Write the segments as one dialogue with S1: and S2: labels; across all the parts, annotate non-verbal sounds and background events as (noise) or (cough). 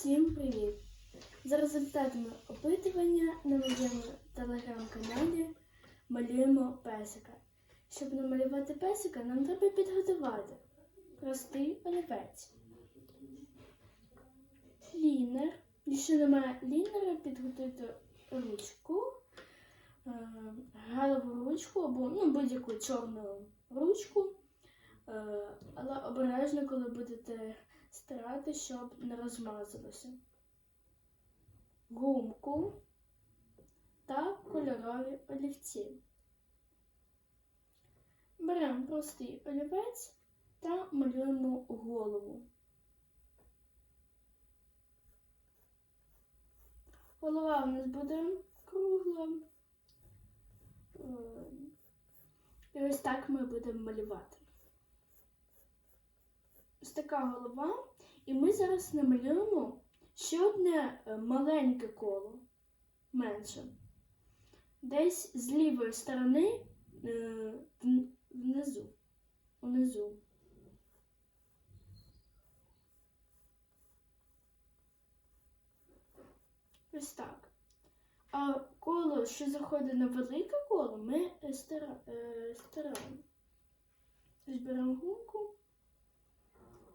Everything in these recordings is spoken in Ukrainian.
S1: Всім привіт! За результатами опитування на моєму телеграм-каналі малюємо песика. Щоб намалювати песика, нам треба підготувати простий олівець. Лінер. Якщо немає лінера, підготуйте ручку, е, галову ручку або ну, будь-яку чорну ручку. Е, Але обережно, коли будете стирати, щоб не розмазалося. Гумку та кольорові олівці. Беремо простий олівець та малюємо голову. Голова у нас буде кругла. Е, І ось так ми будемо малювати. Ось така голова. І ми зараз намалюємо ще одне е, маленьке коло, менше. Десь з лівої сторони е, вн- внизу. Унизу. Ось так. А коло, що заходить на велике коло, ми е, стира- стираємо. Ось беремо гумку.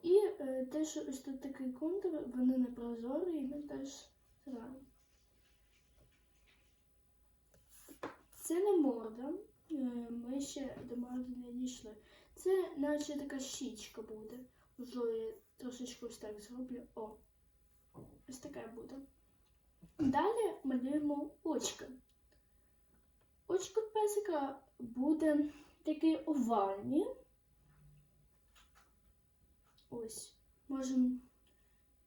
S1: І е, те, що ось тут такий контур, вони не прозорі, і ми теж стираємо. Це не морда. Е, Ми ще до морди не дійшли. Це наче така щічка буде. Можливо, я трошечки ось так зроблю. О, ось таке буде. Далі малюємо очки. Очки песика буде такі овальні. Ось. Можемо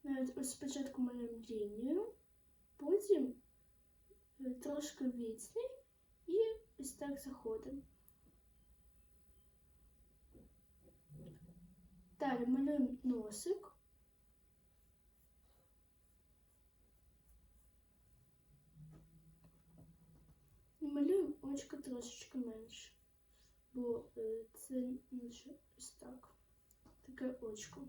S1: навіть ось спочатку малюємо лінію, потім е, трошки відстань і ось так заходимо. Далі малюємо носик. І малюємо очко трошечки менше, бо е, це ось так таке очко.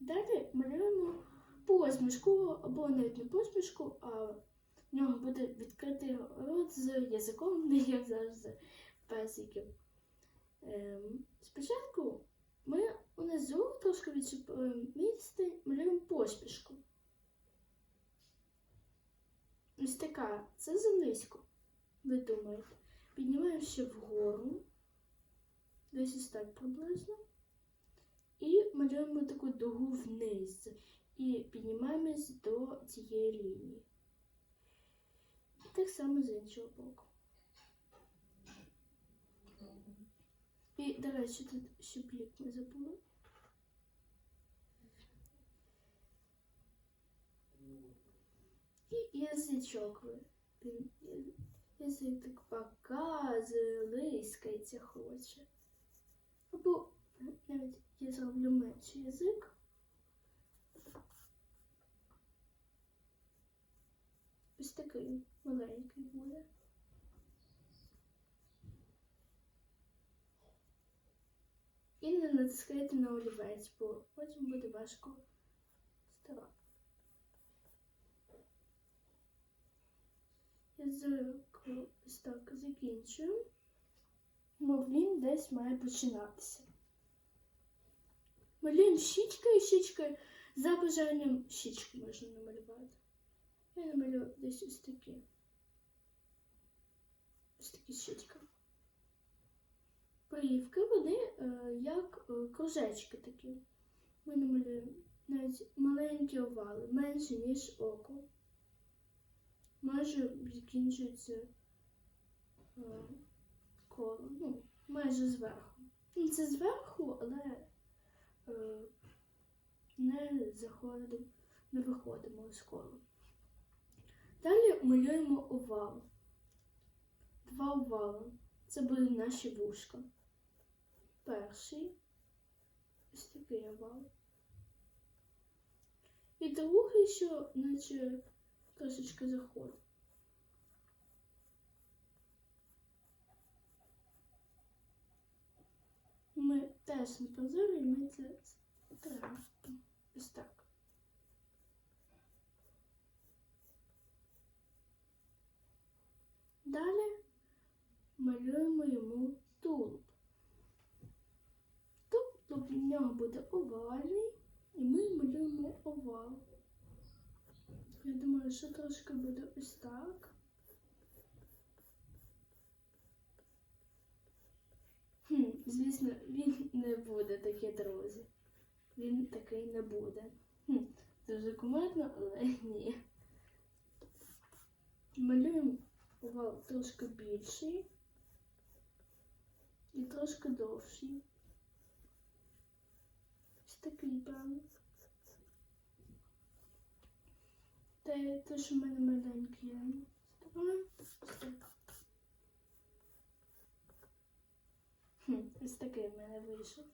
S1: Далі малюємо посмішку, або навіть не посмішку, а в нього буде відкритий рот з язиком, не (laughs) як завжди песиків. Ем, спочатку ми унизу трошки відчіпуємо місце, малюємо посмішку. Ось така, це занизько, ви думаєте. Піднімаємо ще вгору, десь ось так приблизно. І малюємо таку дугу вниз. І піднімаємось до цієї лінії. Так само з іншого боку. І, до речі, тут ще плік ми забули. І язичок. Він язик так показує, лискається хоче. Або навіть я зроблю менший язик. Ось такий маленький буде. І не натискайте на олівець, бо потім буде важко ставати. Язик ось так закінчую. Мовлін десь має починатися. Малюємо щічкою і щічкою. За бажанням щічку можна намалювати. Я намалюю десь ось такі. Ось такі щічка. Брівки, вони е, як е, кружечки такі. Ми намалюємо навіть маленькі овали, менші, ніж око. Майже закінчується е, коло. Ну, майже зверху. Ну, Це зверху, але не заходимо, не виходимо з кола. Далі малюємо овал. Два овали. Це будуть наші вушка. Перший ось такий овал. І другий, що наче трошечки заходить. ми теж не і ми це збираємо. Ось так. Далі малюємо йому тулуб. Тулуб в нього буде овальний і ми малюємо овал. Я думаю, що трошки буде ось так. Хм, звісно, він не буде такий, друзі. Він такий не буде. Хм, дуже кумедно, але (laughs) ні. Малюємо овал трошки більший і трошки довший. Ось такий, правда. Те, те, що в мене маленький. Ось так. Ось такий в мене вийшов.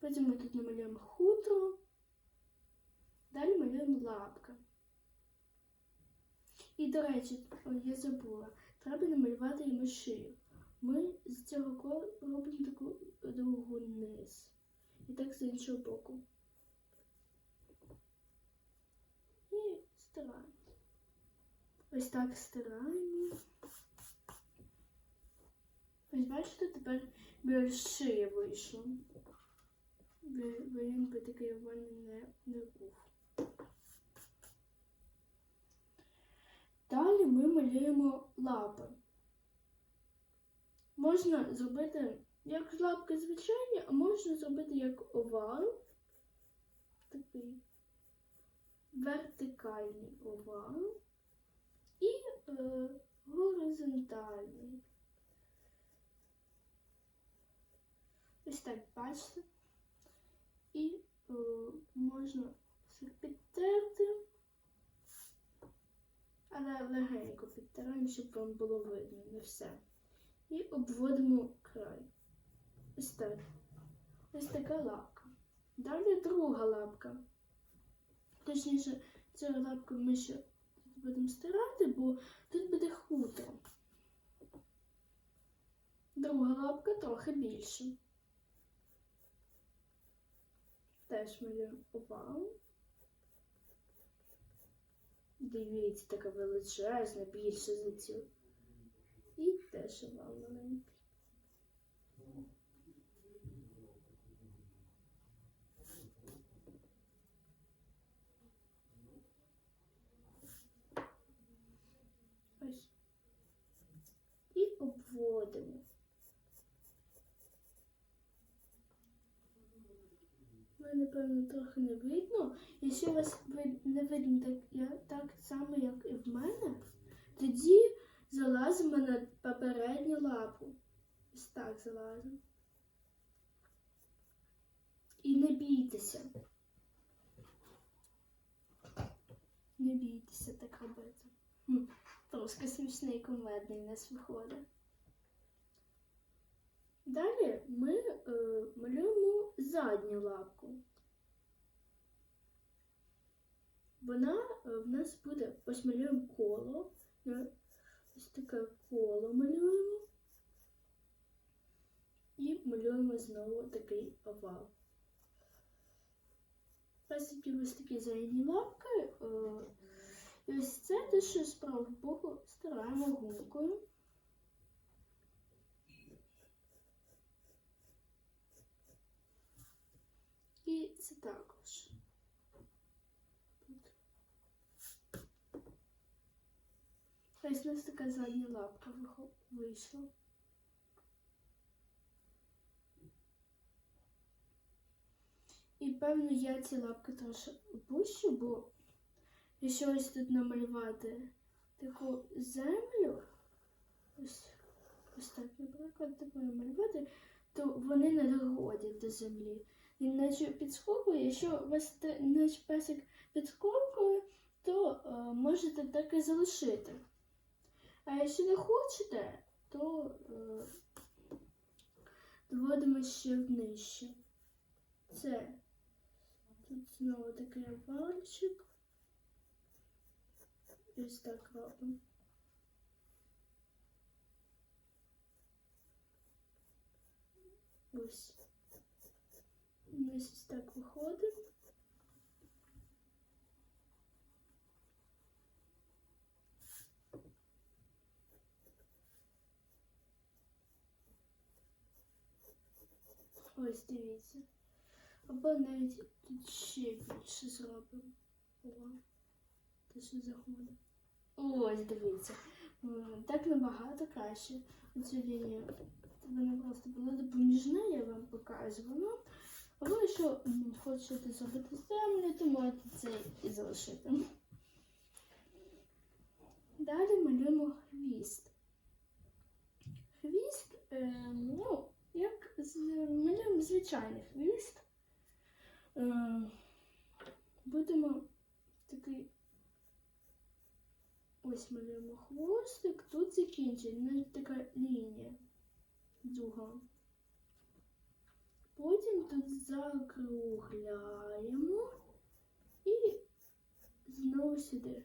S1: Потім ми тут намалюємо хутро. Далі малюємо лапка. І, до речі, я забула, треба намалювати йому шию. Ми з цього кола робимо таку довгу низ. І так з іншого боку. І стираємо. Ось так стираємо. Ось бачите, тепер більш шиї вийшло. Він би такий овальний не, не був. Далі ми малюємо лапи. Можна зробити як лапки звичайні, а можна зробити як овал. Такий вертикальний овал і е, горизонтальний. Ось так бачите. І е, можна все підтерти, але легенько підтираємо, щоб вам було видно, не все. І обводимо край. Ось так. Ось така лапка. Далі друга лапка. Точніше, цю лапку ми ще будемо стирати, бо тут буде хутро. Друга лапка трохи більше. Теж малюємо овал. Дивіться, така величезна, більше за цю. І теж овал маленький. Ось. І обводимо. Ви, напевно, трохи не видно. Якщо вас не видно так, я, так само, як і в мене, тоді залазимо на попередню лапу. Ось так залазимо. І не бійтеся. Не бійтеся так робити. Трошки смішний кумедний у нас виходить. Далі ми е, малюємо задню лапку. Вона е, в нас буде, ось малюємо коло. е, Ось таке коло малюємо. І малюємо знову такий овал. Ось такі ось такі задні лапки. е, І ось це те, що з правого боку стираємо гумкою. І це також. Ось у нас така задня лапка вийшла. І певно я ці лапки трошки опущу, бо якщо ось тут намалювати таку землю, ось, ось так, наприклад, намалювати, то вони не доходять до землі. Він наче підскокує, якщо вас наш песик підскокує, то е, можете так і залишити. А якщо не хочете, то е, доводимо ще нижче. Це тут знову такий овальчик. І Ось так робимо. Ось. Ось так виходимо. Ось дивіться. Або навіть тут ще більше зробимо. О, те, що заходить. Ось дивіться. Так набагато краще. Оцю лінію. Вона просто була допоміжна, я вам показувала. А ви якщо хочете зробити землю, то можете це і залишити. Далі малюємо хвіст. Хвіст, е, ну, як з, малюємо звичайний хвіст. Е, будемо такий. Ось малюємо хвостик, тут закінчує, така лінія друга. Потім тут закругляємо і знову сюди.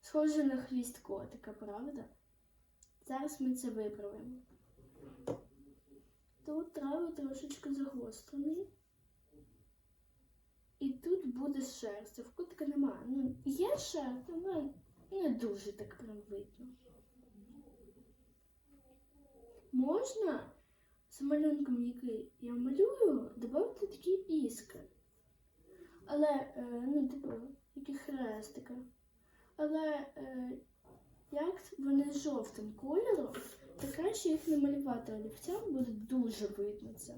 S1: Схоже на хвіст котика, правда? Зараз ми це виправимо. Тут треба трошечки загострений. І тут буде шерсть. В котика немає. Ну, є шерсть, але не дуже так прям видно. Можна з малюнком, який я малюю, додати такі іскри. Але, е, ну, типу, які хрестики. Але е, як вони жовтим кольором, то краще їх не малювати олівцем, буде дуже видно це.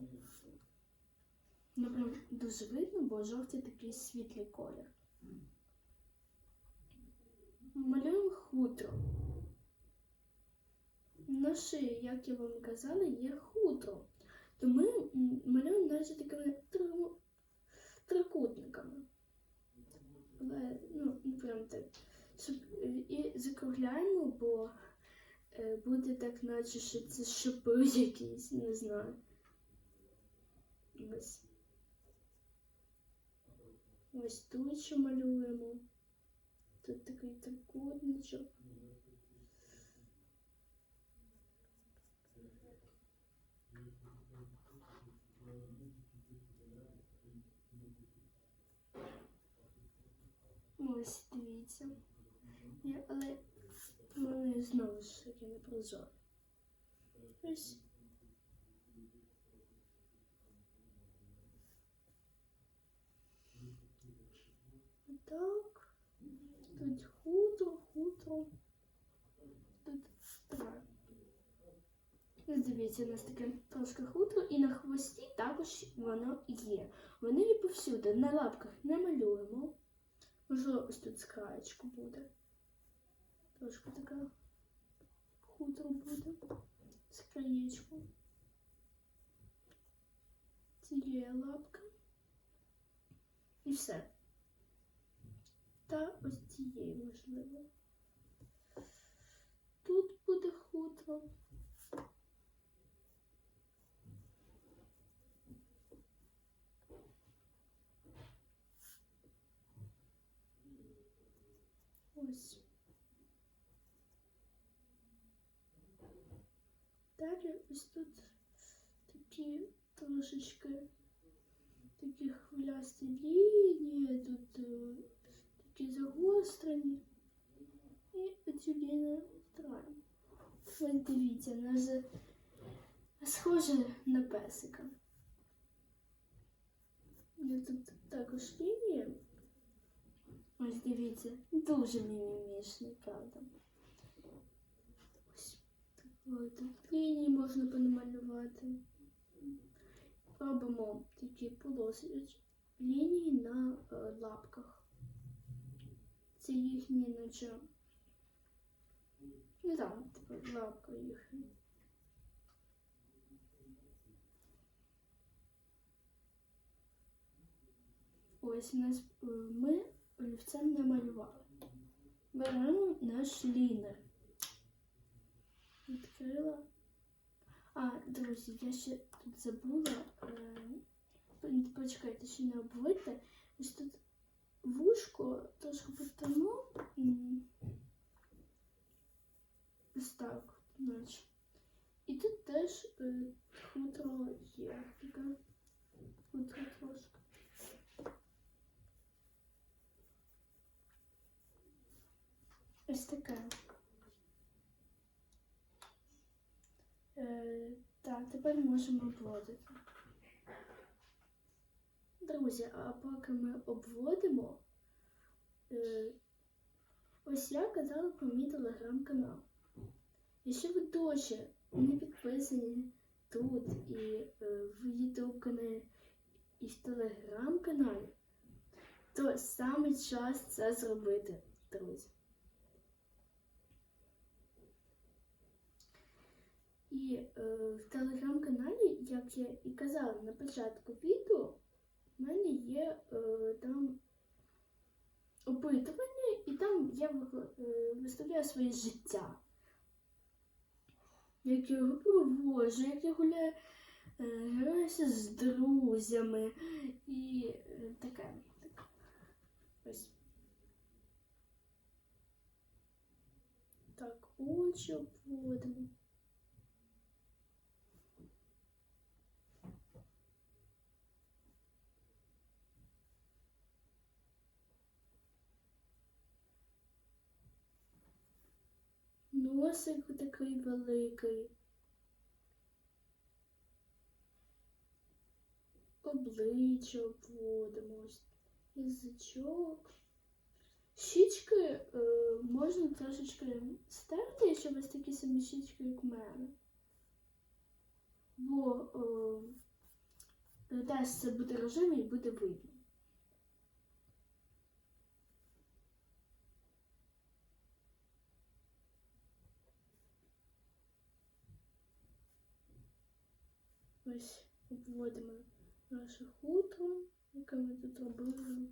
S1: Ну, прям дуже видно, бо жовтий такий світлий колір. Малюємо хутро. На шиї, як я вам казала, є хутро. То ми малюємо навіть такими трикутниками. Але, ну, прям так. Щоб, е, і закругляємо, бо е, буде так, наче що це шипи (laughs) якісь, не знаю. Ось. Ось тут що малюємо. Тут такий трикутничок. Ось дивіться. Я, але вони знову ж таки не прозорі. Ось. Так. Тут хутро, хутро. Тут так. Ось Дивіться, у нас таке трошки хутро, і на хвості також воно є. Вони є повсюди. На лапках не малюємо. Можливо, ось тут з краєчку буде. Трошки така хутро буде. З краєчку. Цієї лапки. І все. Та ось цієї можливо. Тут буде хутро. Ось. Далі ось тут такі трошечки такі хвилясті лінії, тут е, такі загострені. І оцю лінію стираємо. Ось дивіться, вона вже схоже на песика. І тут також лінія. Ось дивіться, дуже мімімішний, правда. Ось лінії можна понамалювати. Робимо такі полоси лінії на е, лапках. Це їхні, наче. Не там, типу, лапка їхня. Ось нас е, ми олівцем намалювали. Беремо наш лінер. Відкрила. А, друзі, я ще тут забула. Е, почекайте, ще не обводьте. Ось тут вушко трошки потону. Ось так, наче. І тут теж е, хутро є. Таке хутро трошки. Ось таке. Е, тепер можемо обводити. Друзі, а поки ми обводимо, е, ось я казала про мій телеграм-канал. Якщо ви досі не підписані тут і е, в YouTube каналі, і в телеграм-каналі, то саме час це зробити, друзі. І е, в телеграм-каналі, як я і казала на початку відео, в мене є е, там опитування, і там я е, виставляю своє життя. Як я його проводжу, як я гуляю, е, граюся з друзями і е, таке. Так. Ось. Так, очі обводимо. Носик такий великий. Обличчя обводимо, ось язичок. Щічки е, можна трошечки стерти, у вас такі самі щічки, як у мене. Бо е, теж це буде рожевий і буде видно. Ось обводимо наше хутро, яке ми тут робили.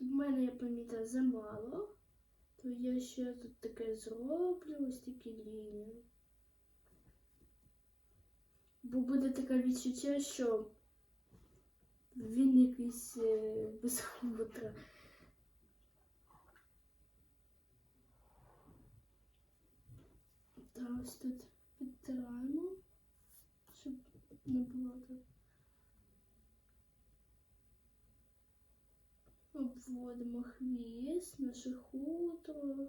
S1: В мене я помітила замало, то я ще тут таке зроблю, ось такі лінії. Бо буде таке відчуття, що він якийсь без хутра. Та ось тут підтираємо, не було так. Обводимо хвіст, наше хутро.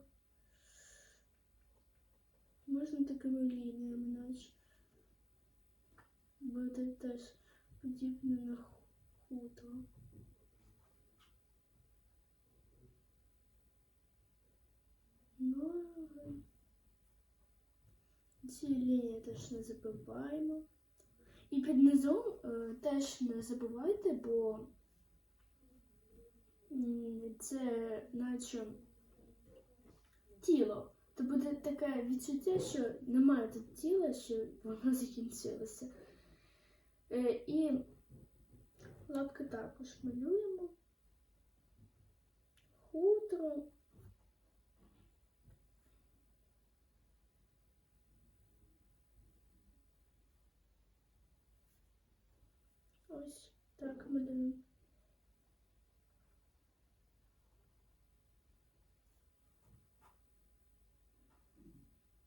S1: Можна такими лініями, наче. Буде теж подібне на ху- хутро. Ноги. Ці лінії теж не забуваємо. І під низом е, теж не забувайте, бо це наче тіло. То буде таке відчуття, що немає тут тіла, що воно (laughs) закінчилося. Е, і лапки також малюємо. Хутро. Ось так малюємо.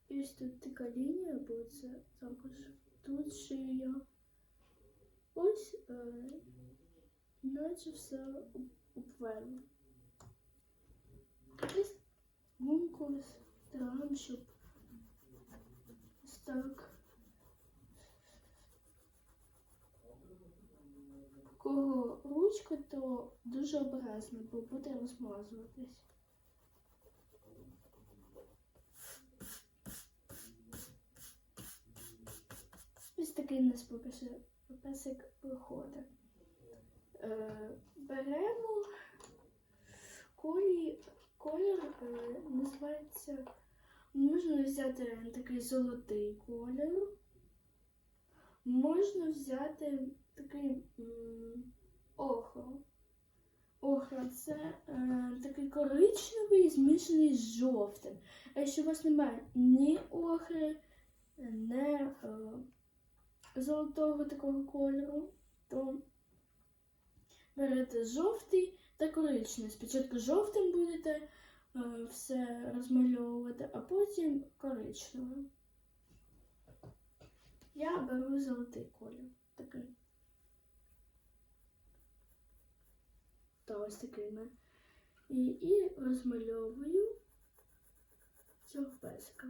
S1: І ось тут така лінія, бо це також тут шия. Ось е, наче все об- обвели. Ось гумку стараємо, щоб ось так. У кого ручка, то дуже обережно, бо буде розмазуватись. Ось такий у нас пописик виходить. Е, беремо колі, колір е, називається. Можна взяти такий золотий колір. Можна взяти такий охро. Охра це е, такий коричневий, змішаний з жовтим. А якщо у вас немає ні охри, не е, золотого такого кольору, то берете жовтий та коричневий. Спочатку жовтим будете е, все розмальовувати, а потім коричневим. Я беру золотий колір. Такий. та ось такими. І, і розмальовую цього песика.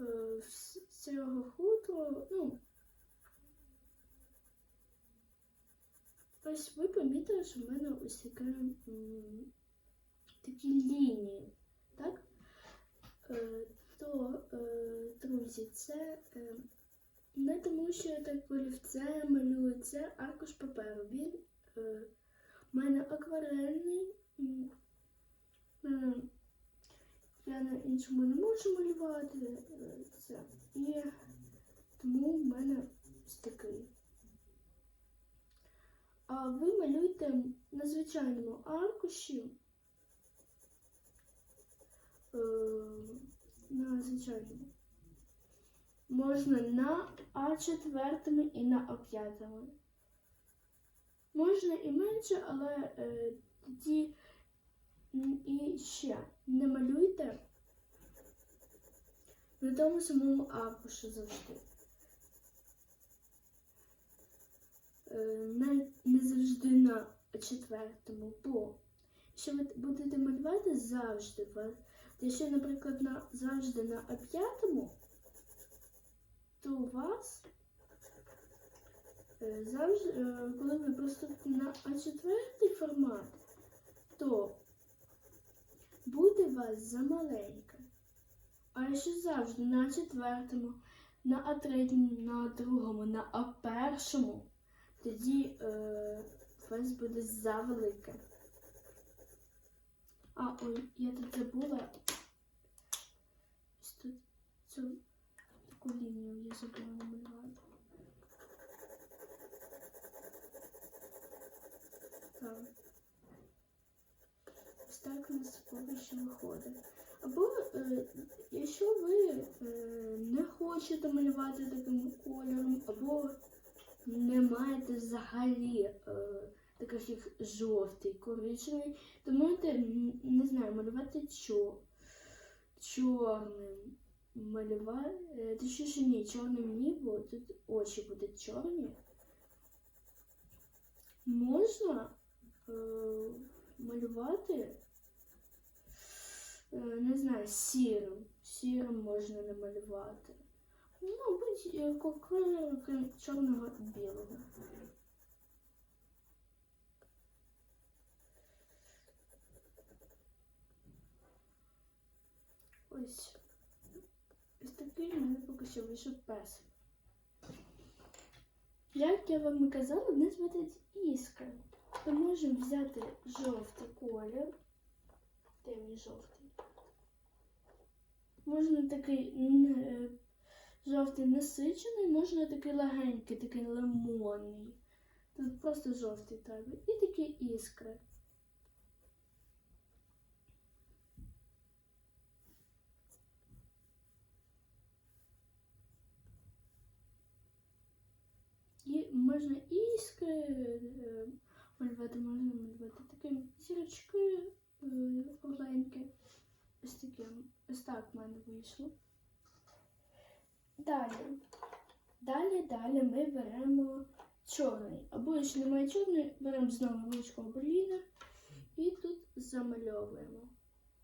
S1: Е, з цього хутру, ну, ось ви помітили, що в мене ось таке, м, такі лінії, так? Е, то, е, друзі, це е, не тому, що я так олівцем малюю, це аркуш паперу. Він е, в мене акварельний. я на іншому не можу малювати це. І тому в мене ось такий. А ви малюєте на звичайному аркуші. На звичайному. Можна на А4 і на А5. Можна і менше, але е, тоді і ще не малюйте на тому самому аркуші завжди. Не, не завжди на четвертому, бо якщо ви будете малювати завжди, якщо, наприклад, на, завжди на А5, то у вас е, завжди, е, коли ви проступите на А4 формат, то буде у вас замаленьке. А якщо завжди на четвертому, на А3, на другому, на А1, тоді е, у вас буде завелике. А, ой, я тут забула. Цю таку лінію я забула намалювати. Так. Ось так у нас поки виходить. Або е, якщо ви е, не хочете малювати таким кольором, або не маєте взагалі е, таких як жовтий, коричневий, то можете, не знаю, малювати чо, чорним. Малювати, точніше ні, чорним ні, бо тут очі будуть чорні. Можна е, малювати, е, не знаю, сірим. Сірим можна намалювати. Ну, будь-якого кольору, крім чорного і білого. Ось. Такий мене поки що вийшов песик. Як я вам і казала, в нас буде іскра. Ми можемо взяти жовтий колір. Темний жовтий. Можна такий е, жовтий насичений, можна такий легенький, такий лимонний. Тут просто жовтий треба. І такі іскри. І можна іскри е, малювати, можна малювати такі зірочки кругленькі. Ось таким. Ось так в мене вийшло. Далі. Далі, далі ми беремо чорний. Або якщо немає чорний, беремо знову ручку або лінер і тут замальовуємо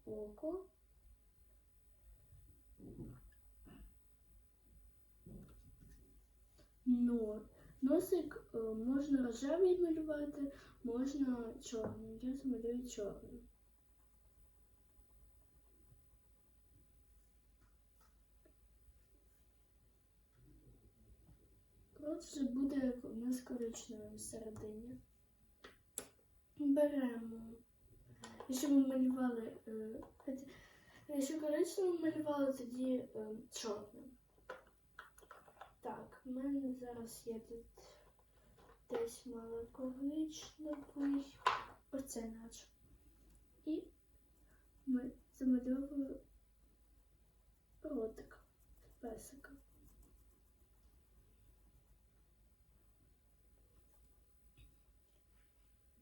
S1: око. Но. Носик е, можна рожевий малювати, можна чорний. Я замалюю чорний. Отже, буде у нас коричневий всередині. Беремо. Якщо ми малювали, е, якщо коричневим малювали, тоді е, чорним. Так, в мене зараз є тут десь мало коричневий. Оце наче. І ми замальовуємо ротик песика.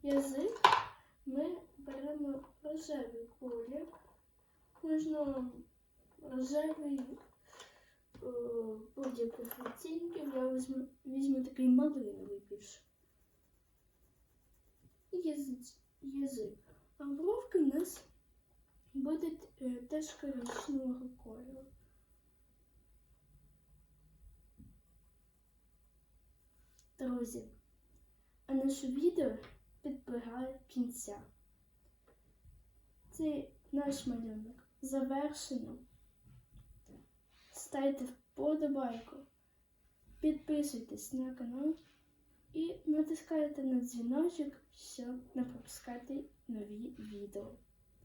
S1: Язик ми беремо рожевий колір. Можна рожевий Е, будь-яких відтінків я візьму, візьму такий малиновий більш. Язик. А бровки у нас будуть е, теж коричневого кольору. Друзі, а наше відео підбирає кінця. Цей наш малюнок завершено. Ставте вподобайку, підписуйтесь на канал і натискайте на дзвіночок, щоб не пропускати нові відео.